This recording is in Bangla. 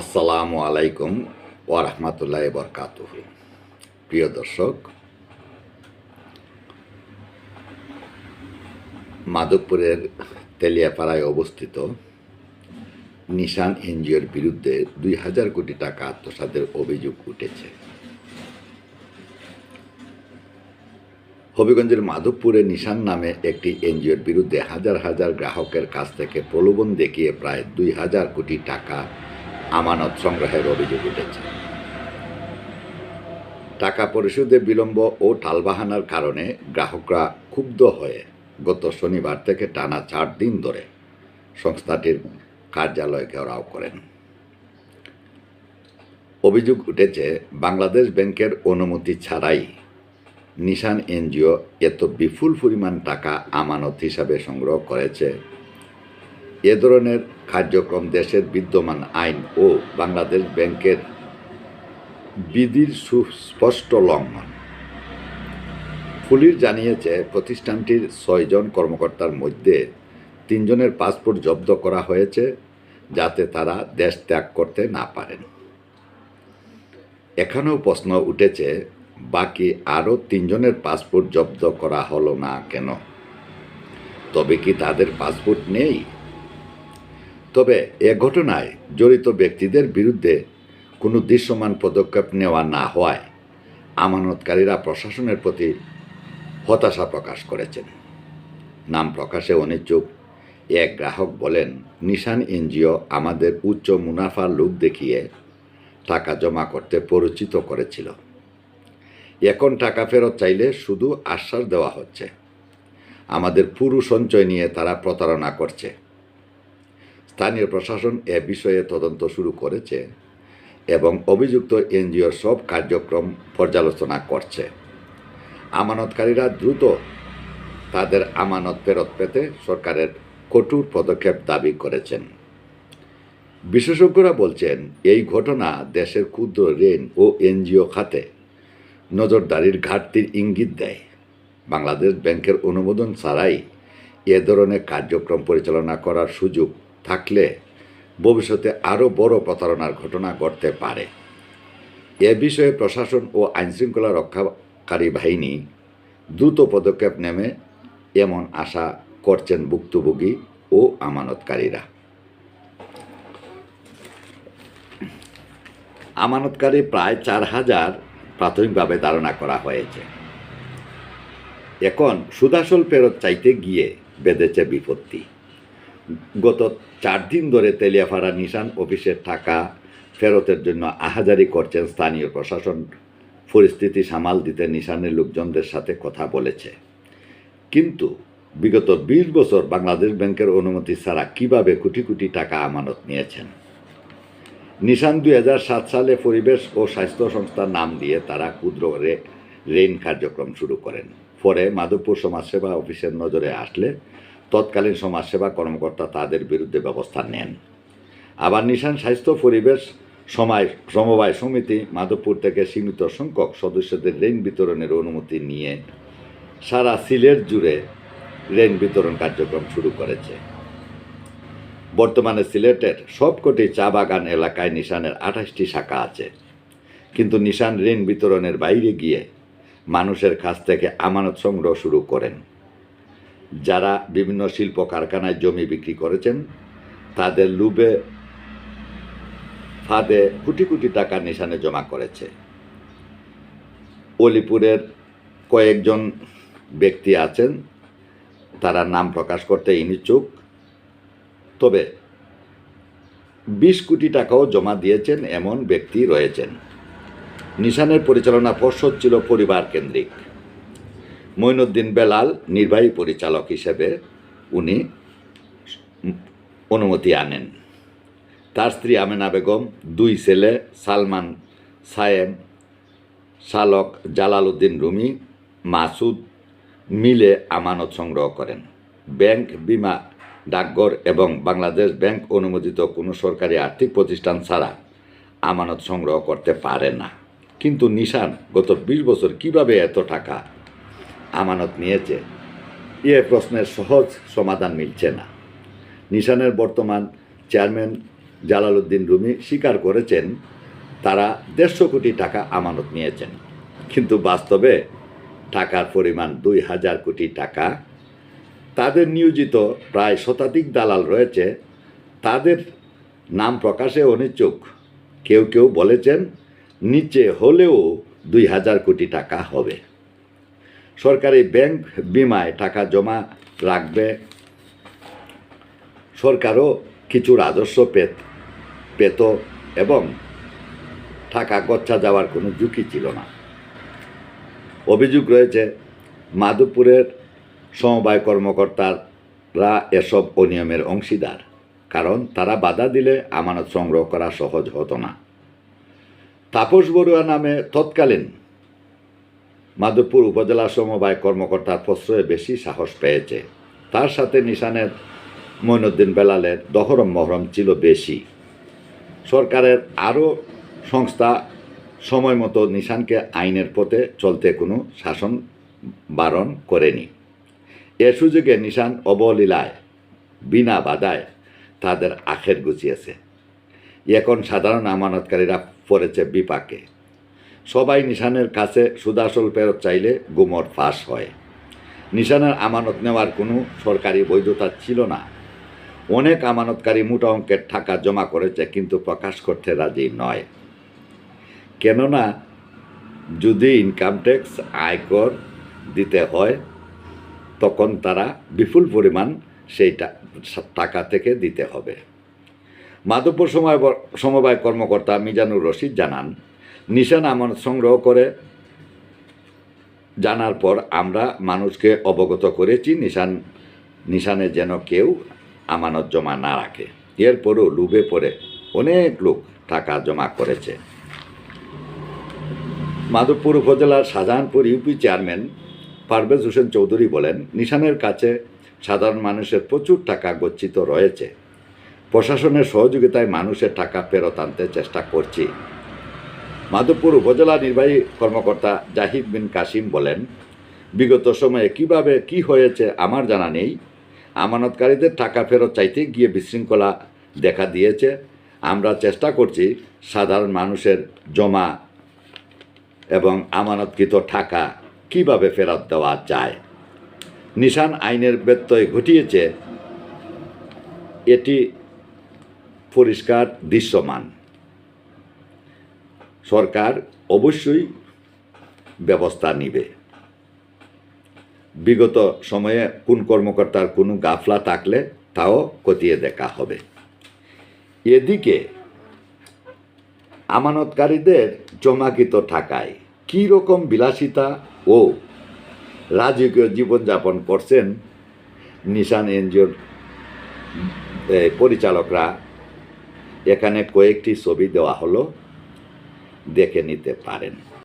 আসসালামু আলাইকুম ওরহমতুল্লাহ বরকাত প্রিয় দর্শক, মাধবপুরের তেলিয়াপাড়ায় অবস্থিত নিশান এনজিওর বিরুদ্ধে দুই হাজার কোটি টাকা আত্মসাতের অভিযোগ উঠেছে। হবিগঞ্জের মাধবপুরে নিশান নামে একটি এনজিওর বিরুদ্ধে হাজার হাজার গ্রাহকের কাছ থেকে প্রলোভন দেখিয়ে প্রায় দুই হাজার কোটি টাকা আমানত সংগ্রহের অভিযোগ উঠেছে। টাকা পরিশোধে বিলম্ব ও টালবাহানার কারণে গ্রাহকরা ক্ষুব্ধ হয়ে গত শনিবার থেকে টানা চার দিন ধরে সংস্থাটির কার্যালয় ঘেরাও করেন। অভিযোগ উঠেছে, বাংলাদেশ ব্যাংকের অনুমতি ছাড়াই নিশান এনজিও এত বিপুল পরিমাণ টাকা আমানত হিসাবে সংগ্রহ করেছে এ ধরনের কার্যক্রম দেশের বিদ্যমান আইন ও বাংলাদেশ ব্যাংকের বিধির সুস্পষ্ট লঙ্ঘন। পুলিশ জানিয়েছে, প্রতিষ্ঠানটির ছয়জন কর্মকর্তার মধ্যে তিনজনের পাসপোর্ট জব্দ করা হয়েছে যাতে তারা দেশ ত্যাগ করতে না পারেন। এখানেও প্রশ্ন উঠেছে, বাকি আরও তিনজনের পাসপোর্ট জব্দ করা হলো না কেন? তবে কি তাদের পাসপোর্ট নেই? তবে এ ঘটনায় জড়িত ব্যক্তিদের বিরুদ্ধে কোনো দৃশ্যমান পদক্ষেপ নেওয়া না হওয়ায় আমানতকারীরা প্রশাসনের প্রতি হতাশা প্রকাশ করেছেন। নাম প্রকাশে অনিচ্ছুক। এক গ্রাহক বলেন, নিশান এনজিও আমাদের উচ্চ মুনাফার লোক দেখিয়ে টাকা জমা করতে পরিচিত করেছিল। এখন টাকা ফেরত চাইলে শুধু আশ্বাস দেওয়া হচ্ছে। আমাদের পুরো সঞ্চয় নিয়ে তারা প্রতারণা করছে। স্থানীয় প্রশাসন এ বিষয়ে তদন্ত শুরু করেছে এবং অভিযুক্ত এনজিওর সব কার্যক্রম পর্যালোচনা করছে। আমানতকারীরা দ্রুত তাদের আমানত ফেরত পেতে সরকারের কঠোর পদক্ষেপ দাবি করেছেন। বিশেষজ্ঞরা বলছেন, এই ঘটনা দেশের ক্ষুদ্র ঋণ ও এনজিও খাতে নজরদারির ঘাটতির ইঙ্গিত দেয়। বাংলাদেশ ব্যাংকের অনুমোদন ছাড়াই এ ধরনের কার্যক্রম পরিচালনা করার সুযোগ থাকলে ভবিষ্যতে আরও বড় প্রতারণার ঘটনা ঘটতে পারে। এ বিষয়ে প্রশাসন ও আইনশৃঙ্খলা রক্ষাকারী বাহিনী দ্রুত পদক্ষেপ নেমে এমন আশা করছেন ভুক্তভোগী ও আমানতকারীরা। আমানতকারী প্রায় চার হাজার প্রাথমিকভাবে ধারণা করা হয়েছে। এখন সুদাসল ফেরত চাইতে গিয়ে বেঁধেছে বিপত্তি। গত চার দিন ধরে তেলিয়াপাড়া নিশান অফিসের টাকা ফেরতের জন্য আহাজারি করছেন স্থানীয় প্রশাসন। পরিস্থিতি সামাল দিতে নিশানের লোকজনদের সাথে কথা বলেছে। কিন্তু বিগত বিশ বছর বাংলাদেশ ব্যাংকের অনুমতি ছাড়া কীভাবে কোটি কোটি টাকা আমানত নিয়েছেন? নিশান দুই হাজার সাত সালে পরিবেশ ও স্বাস্থ্য সংস্থার নাম দিয়ে তারা ক্ষুদ্র ঋণ কার্যক্রম শুরু করেন। পরে মাধবপুর সমাজসেবা অফিসের নজরে আসলে তৎকালীন সমাজসেবা কর্মকর্তা তাদের বিরুদ্ধে ব্যবস্থা নেন। আবার নিশান স্বাস্থ্য পরিবেশ সময় সমবায় সমিতি মাধবপুর থেকে সীমিত সংখ্যক সদস্যদের ঋণ বিতরণের অনুমতি নিয়ে সারা সিলেট জুড়ে ঋণ বিতরণ কার্যক্রম শুরু করেছে। বর্তমানে সিলেটের সবকটি চা বাগান এলাকায় নিশানের আঠাশটি শাখা আছে। কিন্তু নিশান ঋণ বিতরণের বাইরে গিয়ে মানুষের কাছ থেকে আমানত সংগ্রহ শুরু করেন। যারা বিভিন্ন শিল্প কারখানায় জমি বিক্রি করেছেন, তাদের লুবে ফাঁদে কোটি কোটি টাকা নিশানে জমা করেছে। অলিপুরের কয়েকজন ব্যক্তি আছেন, তারা নাম প্রকাশ করতে ইনিচ্ছুক তবে বিশ কোটি টাকাও জমা দিয়েছেন এমন ব্যক্তি রয়েছেন। নিশানের পরিচালনা পর্ষদ ছিল পরিবার কেন্দ্রিক। মঈনুদ্দিন বেলাল নির্বাহী পরিচালক হিসেবে উনি অনুমতি আনেন। তার স্ত্রী আমেনা বেগম, দুই ছেলে সালমান সায়েম, শালক জালাল উদ্দিন রুমি, মাসুদ মিলে আমানত সংগ্রহ করেন। ব্যাংক বিমা, ডাকঘর এবং বাংলাদেশ ব্যাংক অনুমোদিত কোনো সরকারি আর্থিক প্রতিষ্ঠান ছাড়া আমানত সংগ্রহ করতে পারে না। কিন্তু নিশান গত বিশ বছর কীভাবে এত টাকা আমানত নিয়েছে। এ প্রশ্নের সহজ সমাধান মিলছে না। নিশানের বর্তমান চেয়ারম্যান জালালউদ্দিন রুমি স্বীকার করেছেন, তারা দেড়শো কোটি টাকা আমানত নিয়েছেন। কিন্তু বাস্তবে টাকার পরিমাণ দুই হাজার কোটি টাকা। তাদের নিয়োজিত প্রায় শতাধিক দালাল রয়েছে। তাদের নাম প্রকাশে অনিচ্ছুক। কেউ কেউ বলেছেন, নিচে হলেও দুই হাজার কোটি টাকা হবে। সরকারি ব্যাংক বিমায় টাকা জমা রাখবে। সরকারও কিছু রাজস্ব পেত পেত এবং টাকা গচ্ছা যাওয়ার কোনো ঝুঁকি ছিল না। অভিযোগ রয়েছে, মাধবপুরের সমবায় কর্মকর্তারা এসব অনিয়মের অংশীদার, কারণ তারা বাধা দিলে আমানত সংগ্রহ করা সহজ হতো না। তাপস বড়ুয়া নামে তৎকালীন মাধবপুর উপজেলা সমবায় কর্মকর্তার প্রশ্রয়ে বেশি সাহস পেয়েছে। তার সাথে নিশানের মইনুদ্দিন বেলালের দহরম মহরম ছিল বেশি। সরকারের আরও সংস্থা সময় মতো নিশানকে আইনের পথে চলতে কোনো শাসন বারণ করেনি। এ সুযোগে নিশান অবলীলায়, বিনা বাধায় তাদের আখের গুছিয়েছে। এখন সাধারণ আমানতকারীরা পড়েছে বিপাকে। সবাই নিশানের কাছে সুদাসল ফেরত চাইলে গুমর ফাঁস হয়। নিশানের আমানত নেওয়ার কোনো সরকারি বৈধতা ছিল না। অনেক আমানতকারী মোটা অঙ্কের টাকা জমা করেছে কিন্তু প্রকাশ করতে রাজি নয়। কেননা যদি ইনকাম ট্যাক্স আয়কর দিতে হয়, তখন তারা বিপুল পরিমাণ সেই টাকা থেকে দিতে হবে। মাধবপুর সময়, সমবায় কর্মকর্তা মিজানুর রশিদ জানান নিশান আমানত সংগ্রহ করে, জানার পর আমরা মানুষকে অবগত করেছি, নিশান, নিশানে যেন কেউ আমানত জমা না রাখে। এরপরও লুবে পড়ে অনেক লোক টাকা জমা করেছে। মাধবপুর উপজেলার শাহজাহানপুর ইউপি চেয়ারম্যান পারভেজ হোসেন চৌধুরী বলেন, নিশানের কাছে সাধারণ মানুষের প্রচুর টাকা গচ্ছিত রয়েছে। প্রশাসনের সহযোগিতায় মানুষের টাকা ফেরত আনতে চেষ্টা করছি। মাধবপুর উপজেলা নির্বাহী কর্মকর্তা জাহিদ বিন কাসিম বলেন, বিগত সময়ে কীভাবে কি হয়েছে আমার জানা নেই। আমানতকারীদের টাকা ফেরত চাইতে গিয়ে বিশৃঙ্খলা দেখা দিয়েছে। আমরা চেষ্টা করছি সাধারণ মানুষের জমা এবং আমানতকৃত টাকা কীভাবে ফেরত দেওয়া যায়। নিশান আইনের ব্যত্যয় ঘটিয়েছে। এটি পরিষ্কার দৃশ্যমান। সরকার অবশ্যই ব্যবস্থা নিবে। বিগত সময়ে কোন কর্মকর্তার কোনো গাফলা থাকলে তাও খতিয়ে দেখা হবে। এদিকে আমানতকারীদের জমাকৃত টাকায় কী রকম বিলাসিতা ও রাজকীয় জীবনযাপন করছেন নিশান এনজিওর পরিচালকরা, এখানে কয়েকটি ছবি দেওয়া হলো। দেখে নিতে পারেন